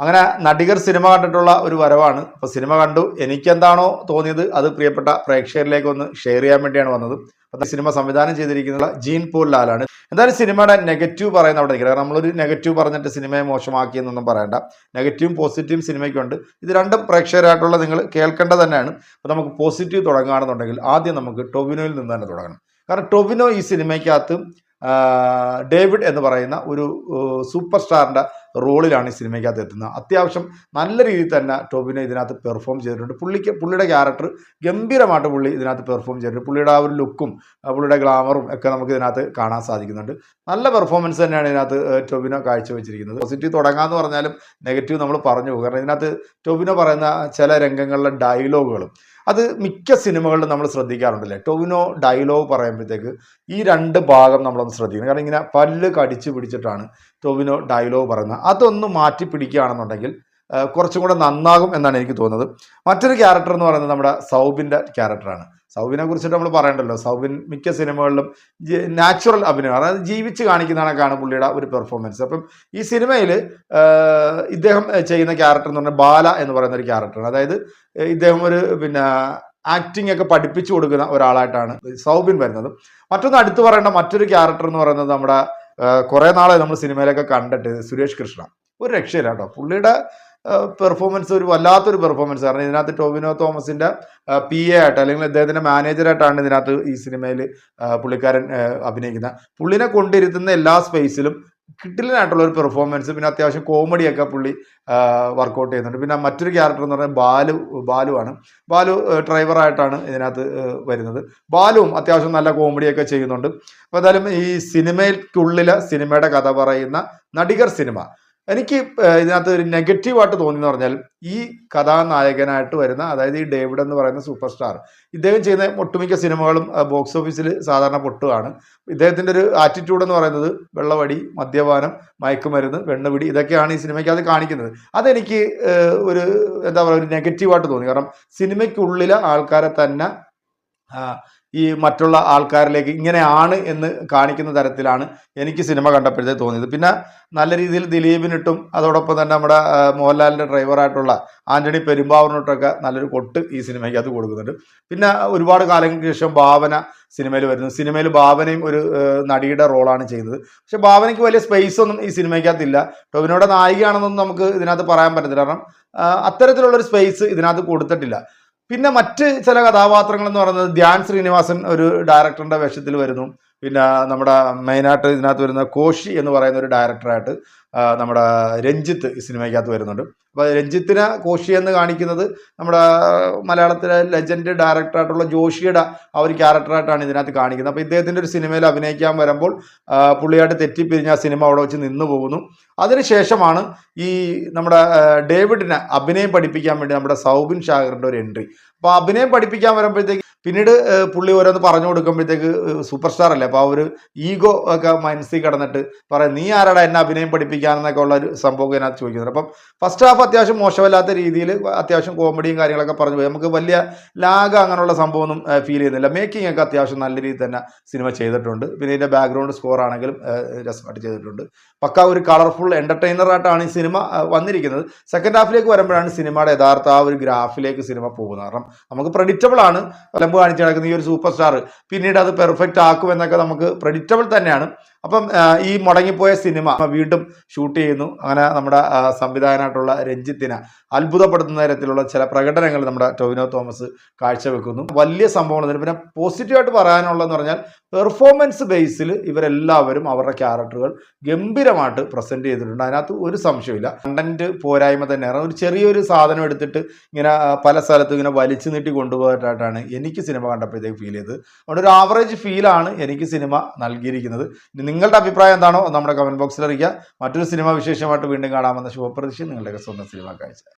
അങ്ങനെ നടികർ സിനിമ കണ്ടിട്ടുള്ള ഒരു വരവാണ്. അപ്പോൾ സിനിമ കണ്ടു. എനിക്കെന്താണോ തോന്നിയത് അത് പ്രിയപ്പെട്ട പ്രേക്ഷകരിലേക്ക് ഒന്ന് ഷെയർ ചെയ്യാൻ വേണ്ടിയാണ് വന്നത്. അപ്പൊ സിനിമ സംവിധാനം ചെയ്തിരിക്കുന്ന ജീൻ പോൾ ലാലാണ്. എന്തായാലും സിനിമയുടെ നെഗറ്റീവ് പറയുന്ന അവിടെ നിൽക്കില്ല കാരണം നമ്മളൊരു നെഗറ്റീവ് പറഞ്ഞിട്ട് സിനിമയെ മോശമാക്കി എന്നൊന്നും പറയണ്ട. നെഗറ്റീവും പോസിറ്റീവും സിനിമയ്ക്കുണ്ട്. ഇത് രണ്ടും പ്രേക്ഷകരായിട്ടുള്ള നിങ്ങൾ കേൾക്കേണ്ടത് തന്നെയാണ്. അപ്പോൾ നമുക്ക് പോസിറ്റീവ് തുടങ്ങുകയാണെന്നുണ്ടെങ്കിൽ ആദ്യം നമുക്ക് ടൊവിനോയിൽ നിന്ന് തന്നെ തുടങ്ങണം. കാരണം ടൊവിനോ ഈ സിനിമയ്ക്കകത്ത് ഡേവിഡ് എന്ന് പറയുന്ന ഒരു സൂപ്പർ സ്റ്റാറിന്റെ റോളിലാണ് ഈ സിനിമയ്ക്കകത്ത് എത്തുന്നത്. അത്യാവശ്യം നല്ല രീതിയിൽ തന്നെ ടോബിനെ ഇതിനകത്ത് പെർഫോം ചെയ്തിട്ടുണ്ട്. പുള്ളിക്ക് പുള്ളിയുടെ ക്യാരക്ടർ ഗംഭീരമായിട്ട് പുള്ളി ഇതിനകത്ത് പെർഫോം ചെയ്തിട്ടുണ്ട്. പുള്ളിയുടെ ആ ഒരു ലുക്കും പുള്ളിയുടെ ഗ്ലാമറും ഒക്കെ നമുക്ക് ഇതിനകത്ത് കാണാൻ സാധിക്കുന്നുണ്ട്. നല്ല പെർഫോമൻസ് തന്നെയാണ് ഇതിനകത്ത് ടോബിനോ കാഴ്ചവെച്ചിരിക്കുന്നത്. പോസിറ്റീവ് തുടങ്ങാമെന്ന് പറഞ്ഞാലും നെഗറ്റീവ് നമ്മൾ പറഞ്ഞു പോകും. കാരണം ഇതിനകത്ത് ടോബിനോ പറയുന്ന ചില രംഗങ്ങളിലെ ഡയലോഗുകളും അത് മിക്ക സിനിമകളിലും നമ്മൾ ശ്രദ്ധിക്കാറുണ്ടല്ലേ? ടൊവിനോ ഡയലോഗ് പറയുമ്പോഴത്തേക്ക് ഈ രണ്ട് ഭാഗം നമ്മളൊന്ന് ശ്രദ്ധിക്കണം. കാരണം ഇങ്ങനെ പല്ല് കടിച്ചു പിടിച്ചിട്ടാണ് ടൊവിനോ ഡയലോഗ് പറയുന്നത്. അതൊന്ന് മാറ്റി പിടിക്കുകയാണെന്നുണ്ടെങ്കിൽ കുറച്ചും കൂടെ നന്നാകും എന്നാണ് എനിക്ക് തോന്നുന്നത്. മറ്റൊരു ക്യാരക്ടർ എന്ന് പറയുന്നത് നമ്മുടെ സൗബിന്റെ ക്യാരക്ടറാണ് സൗബിനെ കുറിച്ചിട്ട് നമ്മൾ പറയണ്ടല്ലോ. സൗബിൻ മിക്ക സിനിമകളിലും നാച്ചുറൽ അഭിനയം അതായത് ജീവിച്ച് കാണിക്കുന്ന കണക്കാണ് പുള്ളിയുടെ ഒരു പെർഫോമൻസ് അപ്പം ഈ സിനിമയിൽ ഇദ്ദേഹം ചെയ്യുന്ന ക്യാരക്ടർ എന്ന് പറഞ്ഞാൽ ബാല എന്ന് പറയുന്ന ഒരു ക്യാരക്ടറാണ് അതായത് ഇദ്ദേഹം ഒരു പിന്നെ ആക്ടിംഗ് ഒക്കെ പഠിപ്പിച്ചു കൊടുക്കുന്ന ഒരാളായിട്ടാണ് സൗബിൻ വരുന്നത്. മറ്റൊന്ന് അടുത്ത് പറയേണ്ട മറ്റൊരു ക്യാരക്ടർ എന്ന് പറയുന്നത് നമ്മുടെ കുറേ നാളെ നമ്മൾ സിനിമയിലൊക്കെ കണ്ടിട്ട് സുരേഷ് കൃഷ്ണ. ഒരു രക്ഷയില്ല കേട്ടോ. പുള്ളിയുടെ പെർഫോമൻസ് ഒരു വല്ലാത്തൊരു പെർഫോമൻസ് കാരണം ഇതിനകത്ത് ടോവിനോ തോമസിന്റെ പി എ ആയിട്ട് അല്ലെങ്കിൽ അദ്ദേഹത്തിന്റെ മാനേജറായിട്ടാണ് ഇതിനകത്ത് ഈ സിനിമയിൽ പുള്ളിക്കാരൻ അഭിനയിക്കുന്നത്. പുള്ളിനെ കൊണ്ടിരുത്തുന്ന എല്ലാ സ്പേസിലും കിട്ടിലിനായിട്ടുള്ള ഒരു പെർഫോമൻസ് പിന്നെ അത്യാവശ്യം കോമഡിയൊക്കെ പുള്ളി വർക്കൗട്ട് ചെയ്യുന്നുണ്ട്. പിന്നെ മറ്റൊരു ക്യാരക്ടർ എന്ന് പറഞ്ഞാൽ ബാലു ബാലുവാണ് ബാലു ഡ്രൈവറായിട്ടാണ് ഇതിനകത്ത് വരുന്നത്. ബാലുവും അത്യാവശ്യം നല്ല കോമഡിയൊക്കെ ചെയ്യുന്നുണ്ട്. അപ്പോൾ എന്തായാലും ഈ സിനിമയ്ക്കുള്ളിലെ സിനിമയുടെ കഥ പറയുന്ന നടികർ സിനിമ. എനിക്ക് ഇതിനകത്ത് ഒരു നെഗറ്റീവായിട്ട് തോന്നിയെന്ന് പറഞ്ഞാൽ ഈ കഥാനായകനായിട്ട് വരുന്ന അതായത് ഈ ഡേവിഡ് എന്ന് പറയുന്ന സൂപ്പർ സ്റ്റാർ ഇദ്ദേഹം ചെയ്യുന്ന ഒട്ടുമിക്ക സിനിമകളും ബോക്സ് ഓഫീസിൽ സാധാരണ പൊട്ടുകയാണ് ഇദ്ദേഹത്തിന്റെ ഒരു ആറ്റിറ്റ്യൂഡ് എന്ന് പറയുന്നത് വെള്ളവടി മദ്യപാനം മയക്കുമരുന്ന് വെണ്ണുപിടി ഇതൊക്കെയാണ് ഈ സിനിമയ്ക്ക് അത് കാണിക്കുന്നത്. അതെനിക്ക് ഒരു എന്താ പറയുക ഒരു നെഗറ്റീവായിട്ട് തോന്നി. കാരണം സിനിമയ്ക്കുള്ളിലെ ആൾക്കാരെ തന്നെ ഈ മറ്റുള്ള ആൾക്കാരിലേക്ക് ഇങ്ങനെയാണ് എന്ന് കാണിക്കുന്ന തരത്തിലാണ് എനിക്ക് സിനിമ കണ്ടപ്പോഴത്തേ തോന്നിയത്. പിന്നെ നല്ല രീതിയിൽ ദിലീപിനിട്ടും അതോടൊപ്പം തന്നെ നമ്മുടെ മോഹൻലാലിന്റെ ഡ്രൈവറായിട്ടുള്ള ആന്റണി പെരുമ്പാവൂരിനിട്ടൊക്കെ നല്ലൊരു കൊട്ട് ഈ സിനിമയ്ക്ക് അത് കൊടുക്കുന്നുണ്ട്. പിന്നെ ഒരുപാട് കാലങ്ങൾക്ക് ശേഷം ഭാവന സിനിമയിൽ വരുന്നു. സിനിമയിൽ ഭാവനയും ഒരു നടിയുടെ റോളാണ് ചെയ്യുന്നത് പക്ഷെ ഭാവനയ്ക്ക് വലിയ സ്പേസ് ഒന്നും ഈ സിനിമയ്ക്കകത്തില്ല. ടോവിനോടെ നായികയാണെന്നൊന്നും നമുക്ക് ഇതിനകത്ത് പറയാൻ പറ്റത്തില്ല. കാരണം അത്തരത്തിലുള്ളൊരു സ്പേസ് ഇതിനകത്ത് കൊടുത്തിട്ടില്ല. പിന്നെ മറ്റ് ചില കഥാപാത്രങ്ങൾ എന്ന് പറയുന്നത് ധ്യാൻ ശ്രീനിവാസൻ ഒരു ഡയറക്ടറിന്റെ വേഷത്തിൽ വരുന്നു. പിന്നെ നമ്മുടെ മെയിനായിട്ട് ഇതിനകത്ത് വരുന്ന കോശി എന്ന് പറയുന്ന ഒരു ഡയറക്ടറായിട്ട് നമ്മുടെ രഞ്ജിത്ത് ഈ സിനിമയ്ക്കകത്ത് വരുന്നുണ്ട്. അപ്പോൾ രഞ്ജിത്തിനെ കോശി എന്ന് കാണിക്കുന്നത് നമ്മുടെ മലയാളത്തിലെ ലെജൻഡ് ഡയറക്ടറായിട്ടുള്ള ജോഷിയുടെ ആ ഒരു ക്യാരക്ടറായിട്ടാണ് ഇതിനകത്ത് കാണിക്കുന്നത്. അപ്പോൾ ഇദ്ദേഹത്തിന്റെ ഒരു സിനിമയിൽ അഭിനയിക്കാൻ വരുമ്പോൾ പുള്ളിയായിട്ട് തെറ്റിപ്പിരിഞ്ഞ് ആ സിനിമ അവിടെ വെച്ച് നിന്നു പോകുന്നു. അതിനുശേഷമാണ് ഈ നമ്മുടെ ഡേവിഡിനെ അഭിനയം പഠിപ്പിക്കാൻ വേണ്ടി നമ്മുടെ സൗബിൻ ഷാഗറിന്റെ ഒരു എൻട്രി. അപ്പോൾ അഭിനയം പഠിപ്പിക്കാൻ വരുമ്പോഴത്തേക്ക് പിന്നീട് പുള്ളി ഓരോന്ന് പറഞ്ഞു കൊടുക്കുമ്പോഴത്തേക്ക് സൂപ്പർ സ്റ്റാർ അല്ലേ? അപ്പോൾ ആ ഒരു ഈഗോ ഒക്കെ മനസ്സിൽ കിടന്നിട്ട് പറയാം നീ ആരാടാ എന്നെ അഭിനയം പഠിപ്പിക്കാനെന്നൊക്കെ ഉള്ള ഒരു സംഭവം ഇതിനകത്ത് ചോദിക്കുന്നുണ്ട്. അപ്പം ഫസ്റ്റ് ഹാഫ് അത്യാവശ്യം മോശമല്ലാത്ത രീതിയിൽ അത്യാവശ്യം കോമഡിയും കാര്യങ്ങളൊക്കെ പറഞ്ഞു പോയി. നമുക്ക് വലിയ ലാഗ് അങ്ങനെയുള്ള സംഭവമൊന്നും ഫീൽ ചെയ്യുന്നില്ല. മേക്കിംഗ് ഒക്കെ അത്യാവശ്യം നല്ല രീതിയിൽ തന്നെ സിനിമ ചെയ്തിട്ടുണ്ട്. പിന്നെ ഇതിന്റെ ബാക്ക്ഗ്രൗണ്ട് സ്കോർ ആണെങ്കിലും രസമായിട്ട് ചെയ്തിട്ടുണ്ട്. പക്ക ഒരു കളർഫുൾ എന്റർടൈനറായിട്ടാണ് ഈ സിനിമ വന്നിരിക്കുന്നത്. സെക്കൻഡ് ഹാഫിലേക്ക് വരുമ്പോഴാണ് സിനിമയുടെ യഥാർത്ഥ ആ ഒരു ഗ്രാഫിലേക്ക് സിനിമ പോകുന്നത്. കാരണം നമുക്ക് പ്രഡിക്റ്റബിൾ ആണ്. ലംബ് കാണിച്ച് നടക്കുന്ന ഈ ഒരു സൂപ്പർ സ്റ്റാർ പിന്നീട് അത് പെർഫെക്റ്റ് നമുക്ക് പ്രഡിക്റ്റബിൾ തന്നെയാണ്. അപ്പം ഈ മുടങ്ങിപ്പോയ സിനിമ വീണ്ടും ഷൂട്ട് ചെയ്യുന്നു. അങ്ങനെ നമ്മുടെ സംവിധായകനായിട്ടുള്ള രഞ്ജിത്തിനെ അത്ഭുതപ്പെടുത്തുന്ന തരത്തിലുള്ള ചില പ്രകടനങ്ങൾ നമ്മുടെ ടൊവിനോ തോമസ് കാഴ്ചവെക്കുന്നു. വലിയ സംഭവമാണ് പിന്നെ പോസിറ്റീവായിട്ട് പറയാനുള്ളതെന്ന് പറഞ്ഞാൽ പെർഫോമൻസ് ബേസിൽ ഇവരെല്ലാവരും അവരുടെ ക്യാരക്ടറുകൾ ഗംഭീരമായിട്ട് പ്രസന്റ് ചെയ്തിട്ടുണ്ട്. അതിനകത്ത് ഒരു സംശയമില്ല കണ്ടന്റ് പോരായ്മ തന്നെയാണ്. ഒരു ചെറിയൊരു സാധനം എടുത്തിട്ട് ഇങ്ങനെ പല സ്ഥലത്തും ഇങ്ങനെ വലിച്ചു നീട്ടി കൊണ്ടുപോയിട്ടായിട്ടാണ് എനിക്ക് സിനിമ കണ്ടപ്പോഴത്തേക്ക് ഫീൽ ചെയ്തത്. അതുകൊണ്ട് ഒരു ആവറേജ് ഫീലാണ് എനിക്ക് സിനിമ നൽകിയിരിക്കുന്നത്. നിങ്ങളുടെ അഭിപ്രായം എന്താണോ നമ്മുടെ കമന്റ് ബോക്സിൽ അറിയിക്കുക. മറ്റൊരു സിനിമ വിശേഷമായിട്ട് വീണ്ടും കാണാമെന്ന ശുഭപ്രതീക്ഷ നിങ്ങളുടെയൊക്കെ സ്വന്തം സിനിമ കാഴ്ച.